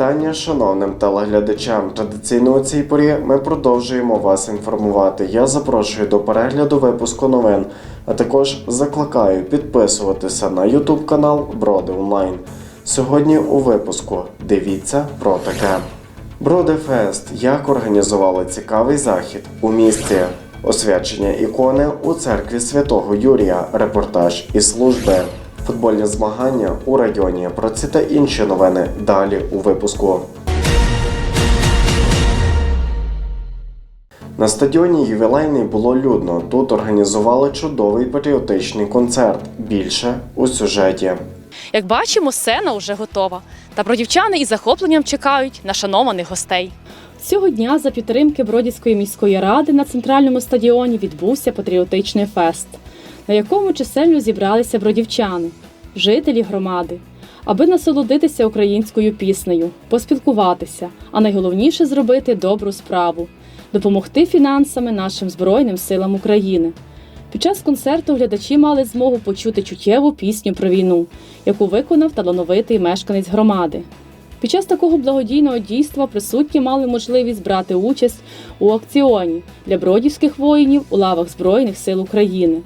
Вітання шановним телеглядачам. Традиційно у цій порі ми продовжуємо вас інформувати. Я запрошую до перегляду випуску новин, а також закликаю підписуватися на YouTube канал Броди Онлайн. Сьогодні у випуску дивіться про таке. Броди Фест. Як організували цікавий захід у місті. Освячення ікони у церкві святого Юрія. Репортаж із служби. Футбольні змагання у районі. Про ці та інші новини далі у випуску. На стадіоні ювілейний було людно. Тут організували чудовий патріотичний концерт. Більше у сюжеті. Як бачимо, сцена вже готова. Та бродівчани із захопленням чекають на шанованих гостей. Цього дня за підтримки Бродівської міської ради на центральному стадіоні відбувся патріотичний фест, на якому чисельно зібралися бродівчани, жителі громади, аби насолодитися українською піснею, поспілкуватися, а найголовніше зробити добру справу допомогти фінансами нашим Збройним силам України. Під час концерту глядачі мали змогу почути чуттєву пісню про війну, яку виконав талановитий мешканець громади. Під час такого благодійного дійства присутні мали можливість брати участь у акціоні для бродівських воїнів у лавах Збройних сил України.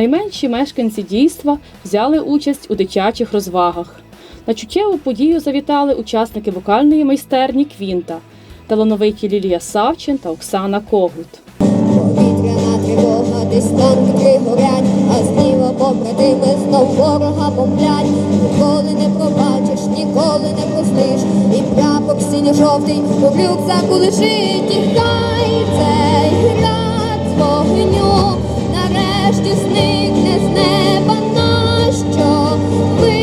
Найменші мешканці дійства взяли участь у дитячих розвагах. На чуттєву подію завітали учасники вокальної майстерні Квінта, талановиті Лілія Савчин та Оксана Когут. Повітряна тривога, десь танки горять, а зліва побратими знов ворога бомблять. Ніколи не пробачиш, ніколи не простиш. І прапор синьо-жовтий у рюкзаку лежить. І хай цей град з вогню нарешті зникне з неба нащо ви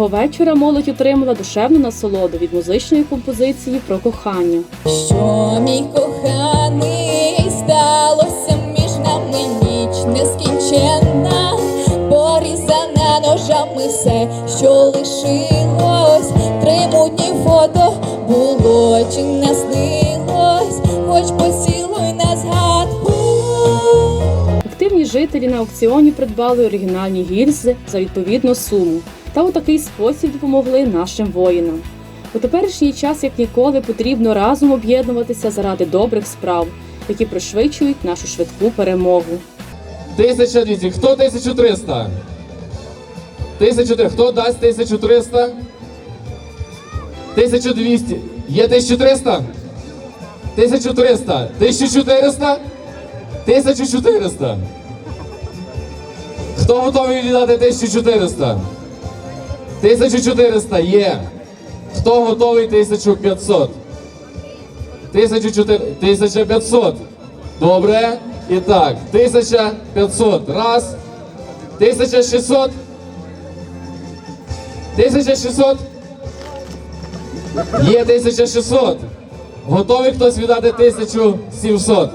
Цього вечора молодь отримала душевну насолоду від музичної композиції про кохання. Що мій коханий сталося між нами ніч нескінченна, порізана ножами все, що лишилось, три мутні фото було чи не снилось, хоч поцілуй на згадку. Активні жителі на аукціоні придбали оригінальні гільзи за відповідну суму та у такий спосіб допомогли нашим воїнам. У теперішній час, як ніколи, потрібно разом об'єднуватися заради добрих справ, які пришвидшують нашу швидку перемогу. 1200. Хто 1300? 1300. Хто дасть 1300? 1200. Є 1300? 1300. 1400? 1400. Хто готовий віддати 1400? 1400 є. Хто готовий 1500? 1500. Добре. І так, 1500. Раз. 1600. 1600. Є 1600. Готовий хтось віддати 1700.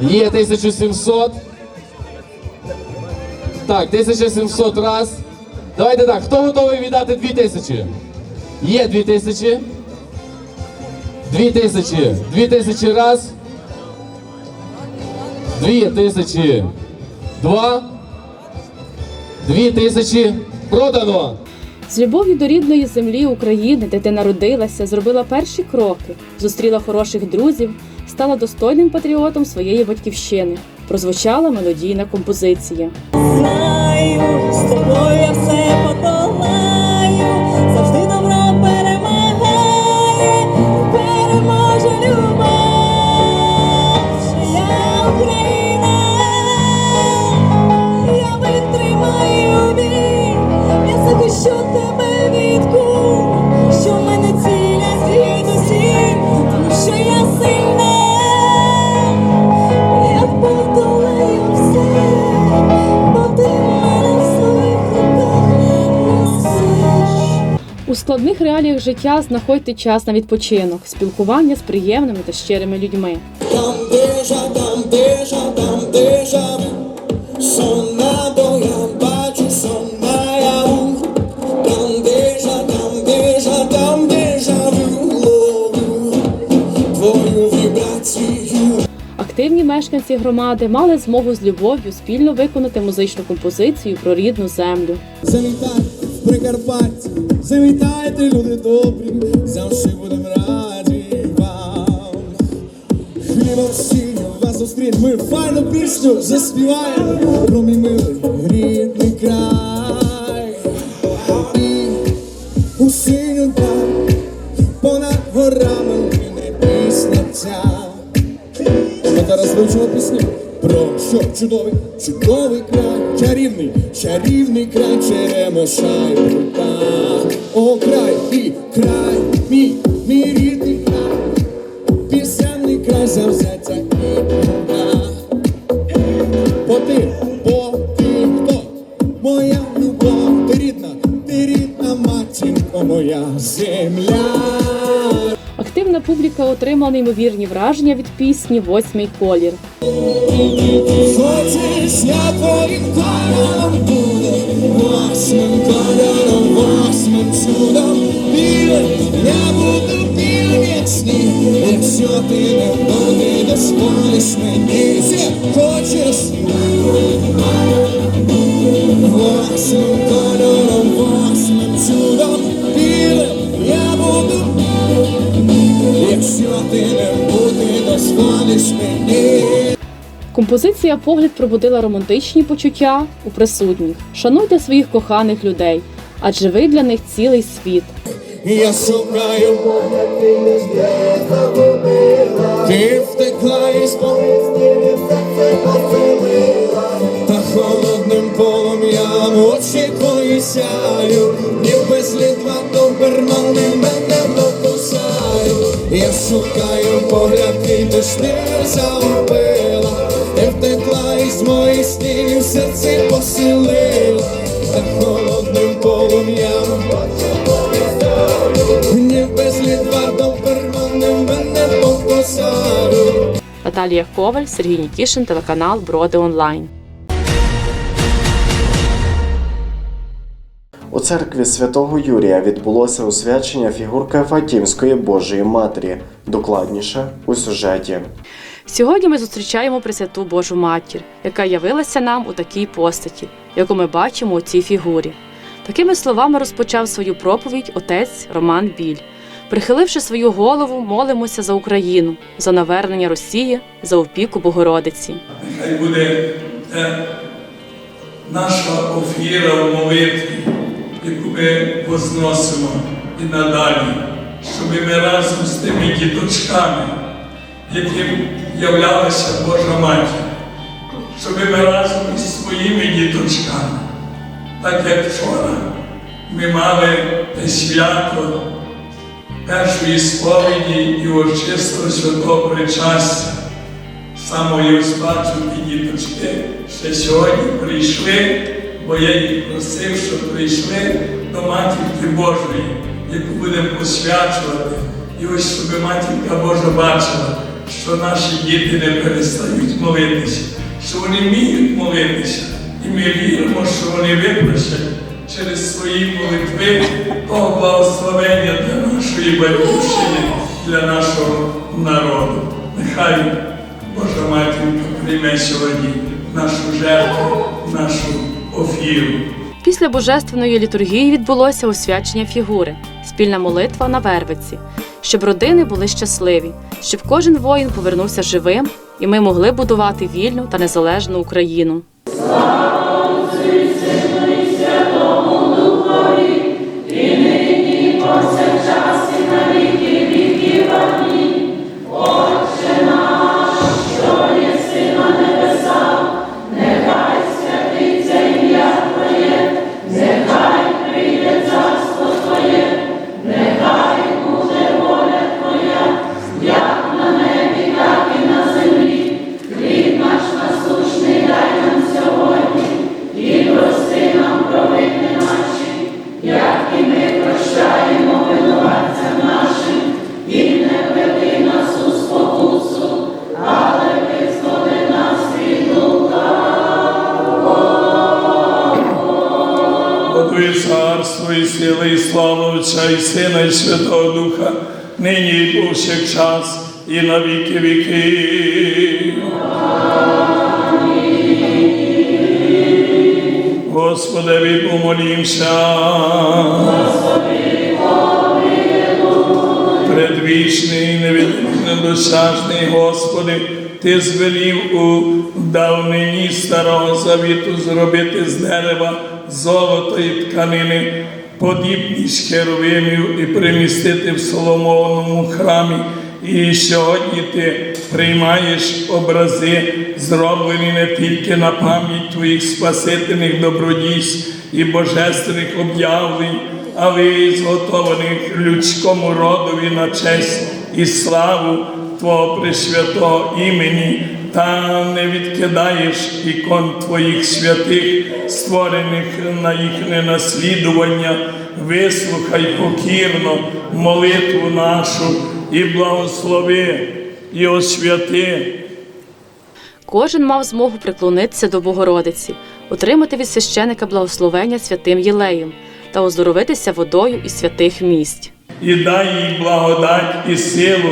Є 1700. Так, 1700 раз. Давайте так. Хто готовий віддати 2000? Є 2000. 2000. 2000 раз. Дві тисячі два. Дві тисячі продано. З любов'ю до рідної землі України, де ти народилася, зробила перші кроки, зустріла хороших друзів, стала достойним патріотом своєї батьківщини. Прозвучала мелодійна композиція. Знаю, з тобою я все подолаю, завжди добро перемагає, переможе любов, я Україна, я витримаю бій, я захищу тебе. Складних реаліях життя знаходьте час на відпочинок, спілкування з приємними та щирими людьми. Активні мешканці громади мали змогу з любов'ю спільно виконати музичну композицію про рідну землю. В завітайте, люди добрі, завжди будем раді вам. Хлібом сіллю вас зустріч, ми файну пісню заспіваємо про мій милий рідний край. І у синю даль, понад горами лине пісня ця. Ми зараз вивчимо пісню що чудовий, чудовий край, чарівний, чарівний край, черемоша й. О, край і край, мій, мій рідний край, пісенний край завзяття і труда. Бо ти, бо ти хто? Моя любов, ти рідна, ти рідна матінко моя земля. Активна публіка отримала неймовірні враження від пісні Восьмий колір. Якщо ти не буде, дозволиш мені. Хочеш, восьмим кольором, восьмим чудом Якщо ти не буде, дозволиш мені. Композиція Погляд пробудила романтичні почуття у присутніх. Шануйте своїх коханих людей, адже ви для них цілий світ. Я шукаю Ти втекла із помислів Та холодним полум'ям очі твої сяю Ніби слідва добермани мене покусають Я шукаю погляд, твій ти не загубила Ти втекла із моїх снів, серце поселила Та холодним полум'ям Ніби слідва добермани мене покусають Наталія Коваль, Сергій Нікішин, телеканал Броди Онлайн. У церкві святого Юрія відбулося освячення фігурки Фатімської Божої Матері. Докладніше у сюжеті. Сьогодні ми зустрічаємо Пресвяту Божу Матір, яка явилася нам у такій постаті, яку ми бачимо у цій фігурі. Такими словами розпочав свою проповідь отець Роман Біль. Прихиливши свою голову, молимося за Україну, за навернення Росії, за опіку Богородиці. Нехай буде наша офіра в молитві, яку ми возносимо і надалі, щоб ми разом з тими діточками, яким являлася Божа Матір, щоб ми разом із своїми діточками, так як вчора ми мали те свято першої сповіді і очистого святого причастя. Саме розбачу діточки, що сьогодні прийшли, бо я їх просив, щоб прийшли до Матінки Божої, яку будемо посвячувати. І ось щоб Матінка Божа бачила, що наші діти не перестають молитися, що вони вміють молитися. І ми віримо, що вони випросять через свої молитви того благословення для нашої батьківщини, для нашого народу. Нехай Божа Матінка прийме сьогодні нашу жертву, нашу. Після божественної літургії відбулося освячення фігури, спільна молитва на Вервиці, щоб родини були щасливі, щоб кожен воїн повернувся живим, і ми могли будувати вільну та незалежну Україну. Святого Духа, нині і повсякчас, і на віки віки. Господи, помолімся. Предвічний, недосяжний Господи, Ти звелів у давнині старого завіту зробити з дерева золото і тканини, подібність херовимів і примістити в Соломоновому храмі. І сьогодні ти приймаєш образи, зроблені не тільки на пам'ять твоїх спасительних добродійств і божественних об'явлень, але й зготованих людському родові на честь і славу Твого пресвятого імені, та не відкидаєш ікон Твоїх святих, створених на їхнє наслідування, вислухай покірно молитву нашу і благослови, і освяти. Кожен мав змогу приклонитися до Богородиці, отримати від священика благословення святим Єлеєм та оздоровитися водою із святих місць. і дай їй благодать і силу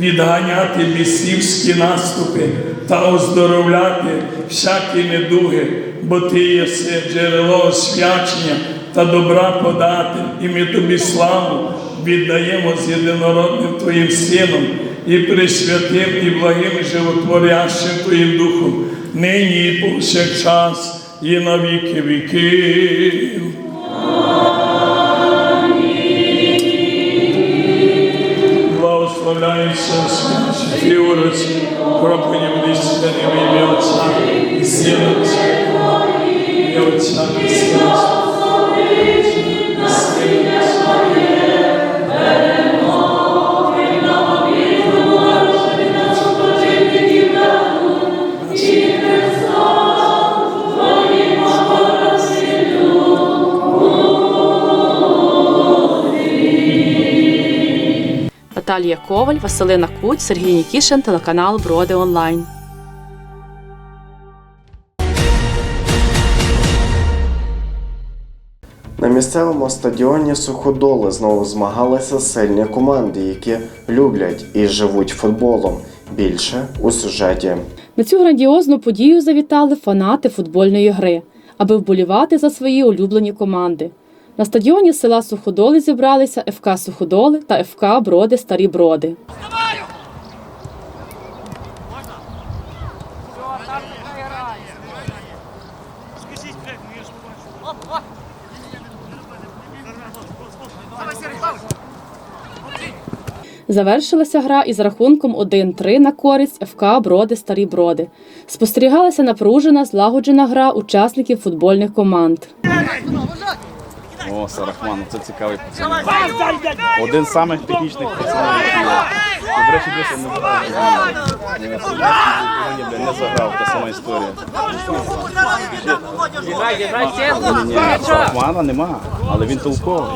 відганяти бісівські наступи та оздоровляти всякі недуги, бо ти єси джерело освячення та добра подати, і ми тобі славу віддаємо з єдинородним Твоїм Сином і присвятим і благим животворящим Твоїм Духом, нині і повсякчас, і на віки. corpo de Наталія Коваль, Василина Куть, Сергій Нікішин, телеканал Броди Онлайн. На місцевому стадіоні Суходоли знову змагалися сильні команди, які люблять і живуть футболом. Більше у сюжеті. На цю грандіозну подію завітали фанати футбольної гри, аби вболівати за свої улюблені команди. На стадіоні села Суходоли зібралися ФК Суходоли та ФК Броди Старі Броди. Завершилася гра із рахунком 1-3 на користь ФК Броди Старі Броди. Спостерігалася напружена, злагоджена гра учасників футбольних команд. О, Сарахман, це цікавий пацан. Один з самих технічних пацанів. До речі, десь не заграв. Не заграв, та сама історія. Ні, Сарахмана нема, але він толковий.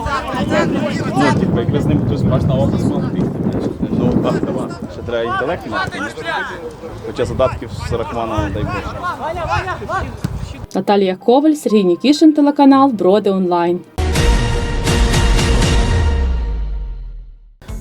Ну, типу, якби з ним хтось бач на око змог бігти. Ну, так, так. Ще треба інтелект мати. Хоча задатків Сарахмана, дай Боже. Наталія Коваль, Сергій Нікішин, телеканал Броди Онлайн.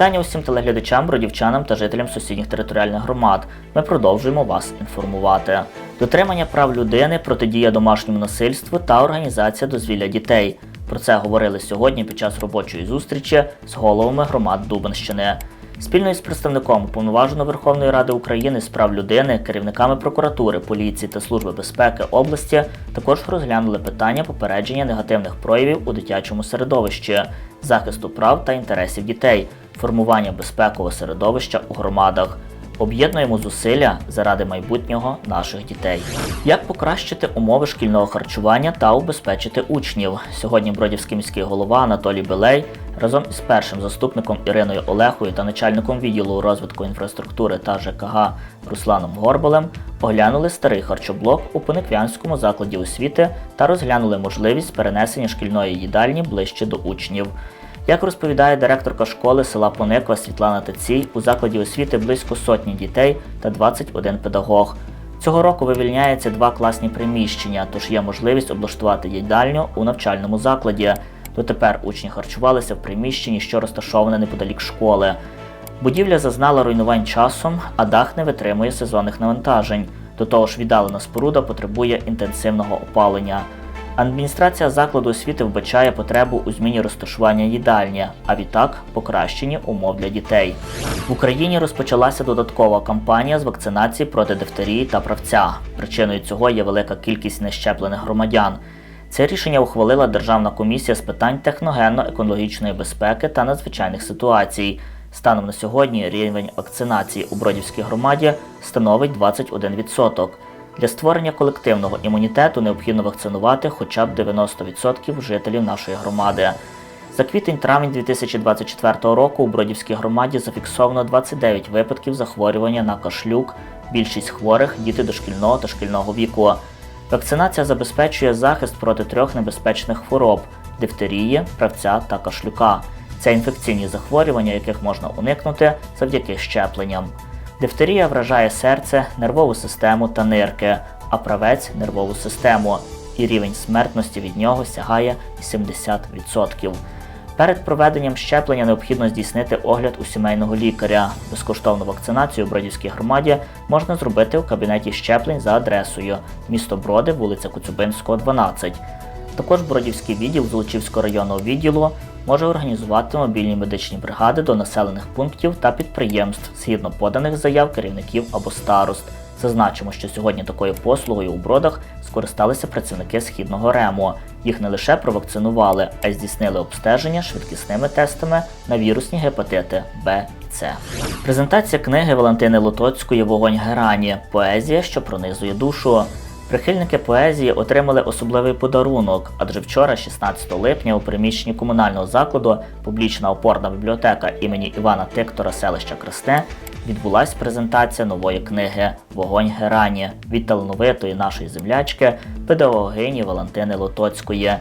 Вітання усім телеглядачам, бродівчанам та жителям сусідніх територіальних громад. Ми продовжуємо вас інформувати. Дотримання прав людини, протидія домашньому насильству та організація дозвілля дітей. Про це говорили сьогодні під час робочої зустрічі з головами громад Дубенщини. Спільно із представником Уповноваженого Верховної Ради України з прав людини, керівниками прокуратури, поліції та Служби безпеки області також розглянули питання попередження негативних проявів у дитячому середовищі, захисту прав та інтересів дітей, формування безпекового середовища у громадах. Об'єднуємо зусилля заради майбутнього наших дітей. Як покращити умови шкільного харчування та убезпечити учнів? Сьогодні Бродівський міський голова Анатолій Белей разом із першим заступником Іриною Олехою та начальником відділу розвитку інфраструктури та ЖКГ Русланом Горбалем оглянули старий харчоблок у Пониквянському закладі освіти та розглянули можливість перенесення шкільної їдальні ближче до учнів. Як розповідає директорка школи села Пониква Світлана Тецій, у закладі освіти близько сотні дітей та 21 педагог. Цього року вивільняється два класні приміщення, тож є можливість облаштувати їдальню у навчальному закладі. Дотепер учні харчувалися в приміщенні, що розташоване неподалік школи. Будівля зазнала руйнувань часом, а дах не витримує сезонних навантажень. До того ж, віддалена споруда потребує інтенсивного опалення. Адміністрація закладу освіти вбачає потребу у зміні розташування їдальні, а відтак покращенні умов для дітей. В Україні розпочалася додаткова кампанія з вакцинації проти дифтерії та правця. Причиною цього є велика кількість нещеплених громадян. Це рішення ухвалила Державна комісія з питань техногенно-екологічної безпеки та надзвичайних ситуацій. Станом на сьогодні рівень вакцинації у Бродівській громаді становить 21%. Для створення колективного імунітету необхідно вакцинувати хоча б 90% жителів нашої громади. За квітень-травень 2024 року у Бродівській громаді зафіксовано 29 випадків захворювання на кашлюк. Більшість хворих діти дошкільного та шкільного віку. Вакцинація забезпечує захист проти трьох небезпечних хвороб дифтерії, правця та кашлюка. Це інфекційні захворювання, яких можна уникнути завдяки щепленням. Дифтерія вражає серце, нервову систему та нирки, а правець нервову систему, і рівень смертності від нього сягає 70%. Перед проведенням щеплення необхідно здійснити огляд у сімейного лікаря. Безкоштовну вакцинацію у Бродівській громаді можна зробити у кабінеті щеплень за адресою місто Броди, вулиця Коцюбинського, 12. Також Бродівський відділ Золочівського районного відділу може організувати мобільні медичні бригади до населених пунктів та підприємств згідно поданих заяв керівників або старост. Зазначимо, що сьогодні такою послугою у бродах скористалися працівники східного рему. Їх не лише провакцинували, а й здійснили обстеження швидкісними тестами на вірусні гепатити Б С. Презентація книги Валентини Лотоцької Вогонь Герані поезія, що пронизує душу. Прихильники поезії отримали особливий подарунок, адже вчора, 16 липня, у приміщенні комунального закладу публічна опорна бібліотека імені Івана Тиктора селища Кресне відбулась презентація нової книги Вогонь Герані від талановитої нашої землячки, педагогині Валентини Лотоцької.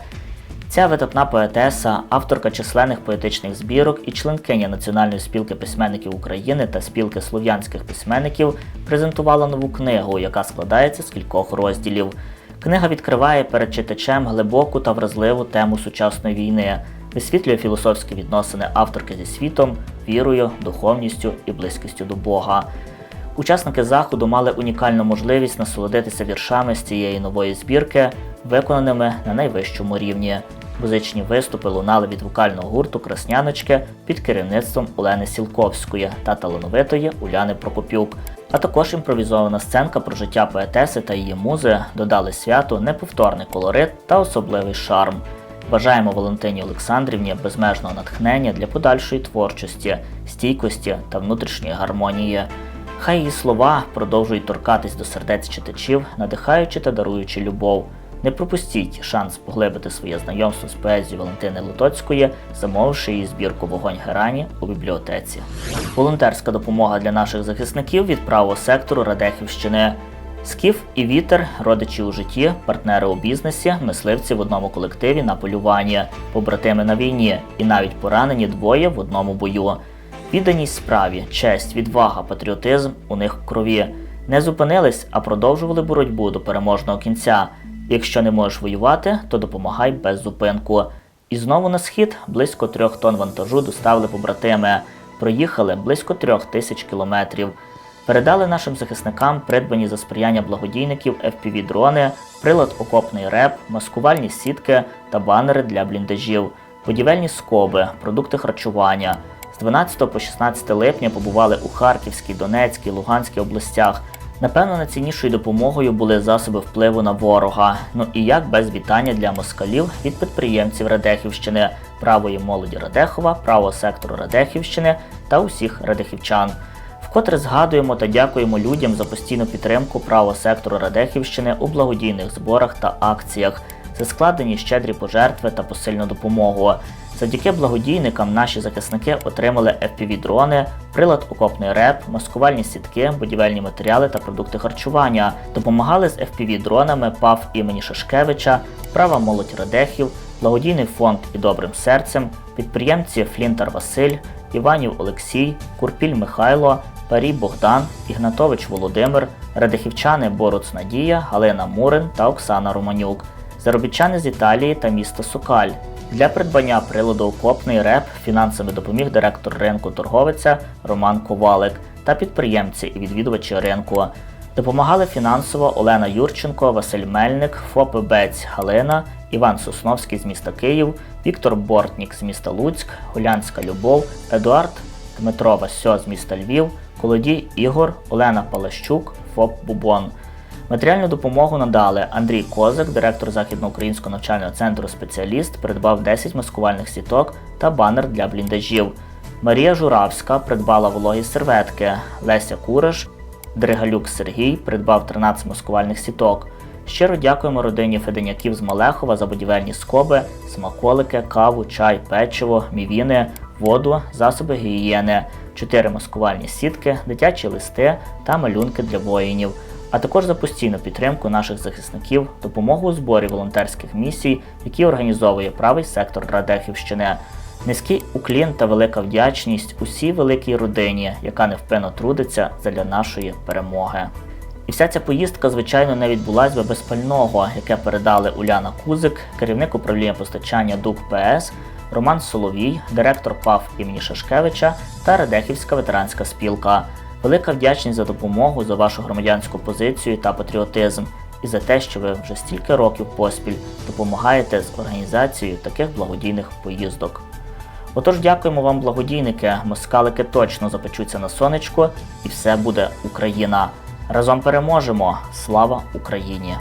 Ця видатна поетеса, авторка численних поетичних збірок і членкиня Національної спілки письменників України та спілки слов'янських письменників презентувала нову книгу, яка складається з кількох розділів. Книга відкриває перед читачем глибоку та вразливу тему сучасної війни, висвітлює філософські відносини авторки зі світом, вірою, духовністю і близькістю до Бога. Учасники заходу мали унікальну можливість насолодитися віршами з цієї нової збірки, виконаними на найвищому рівні. Музичні виступи лунали від вокального гурту Красняночки під керівництвом Олени Сілковської та талановитої Уляни Прокопюк. А також імпровізована сценка про життя поетеси та її музи додали святу неповторний колорит та особливий шарм. Бажаємо Валентині Олександрівні безмежного натхнення для подальшої творчості, стійкості та внутрішньої гармонії. Хай її слова продовжують торкатись до сердець читачів, надихаючи та даруючи любов. Не пропустіть шанс поглибити своє знайомство з поезією Валентини Лутоцької, замовивши її збірку Вогонь Герані у бібліотеці. Волонтерська допомога для наших захисників від правого сектору Радехівщини. Скіф і вітер, родичі у житті, партнери у бізнесі, мисливці в одному колективі на полюванні, побратими на війні і навіть поранені двоє в одному бою. Відданість справі, честь, відвага, патріотизм у них в крові. Не зупинились, а продовжували боротьбу до переможного кінця. Якщо не можеш воювати, то допомагай без зупинку. І знову на схід близько трьох тонн вантажу доставили побратими. Проїхали близько трьох тисяч кілометрів. Передали нашим захисникам придбані за сприяння благодійників FPV-дрони, прилад окопний реп, маскувальні сітки та банери для бліндажів, будівельні скоби, продукти харчування. З 12 по 16 липня побували у Харківській, Донецькій, Луганській областях. Напевно, найціннішою допомогою були засоби впливу на ворога. Ну і як без вітання для москалів від підприємців Радехівщини, правої молоді Радехова, правого сектору Радехівщини та усіх радехівчан. Вкотре згадуємо та дякуємо людям за постійну підтримку правого сектору Радехівщини у благодійних зборах та акціях, за складені щедрі пожертви та посильну допомогу. Завдяки благодійникам наші захисники отримали FPV-дрони, прилад окопний реп, маскувальні сітки, будівельні матеріали та продукти харчування. Допомагали з FPV-дронами ПАВ імені Шашкевича, права молодь Радехів, благодійний фонд і добрим серцем, підприємці Флінтар Василь, Іванів Олексій, Курпіль Михайло, Парій Богдан, Ігнатович Володимир, радихівчани Боруц Надія, Галина Мурин та Оксана Романюк, заробітчани з Італії та міста Сокаль. Для придбання приладу окопний реп фінансами допоміг директор ринку торговиця Роман Ковалик та підприємці і відвідувачі ринку. Допомагали фінансово Олена Юрченко, Василь Мельник, ФОП Бець Галина, Іван Сосновський з міста Київ, Віктор Бортнік з міста Луцьк, Гулянська Любов, Едуард Дмитро Васьо з міста Львів, Колодій Ігор, Олена Палащук, ФОП Бубон. Матеріальну допомогу надали Андрій Козак, директор Західноукраїнського навчального центру спеціаліст, придбав 10 маскувальних сіток та банер для бліндажів. Марія Журавська придбала вологі серветки. Леся Куриш, Дригалюк Сергій придбав 13 маскувальних сіток. Щиро дякуємо родині Феденяків з Малехова за будівельні скоби, смаколики, каву, чай, печиво, мівіни, воду, засоби гігієни, 4 маскувальні сітки, дитячі листи та малюнки для воїнів а також за постійну підтримку наших захисників, допомогу у зборі волонтерських місій, які організовує правий сектор Радехівщини. Низький уклін та велика вдячність усій великій родині, яка невпинно трудиться задля нашої перемоги. І вся ця поїздка, звичайно, не відбулась би без пального, яке передали Уляна Кузик, керівник управління постачання ДУК ПС, Роман Соловій, директор ПАВ імені Шашкевича та Радехівська ветеранська спілка. Велика вдячність за допомогу, за вашу громадянську позицію та патріотизм і за те, що ви вже стільки років поспіль допомагаєте з організацією таких благодійних поїздок. Отож, дякуємо вам, благодійники. Москалики точно запечуться на сонечко, і все буде Україна. Разом переможемо! Слава Україні!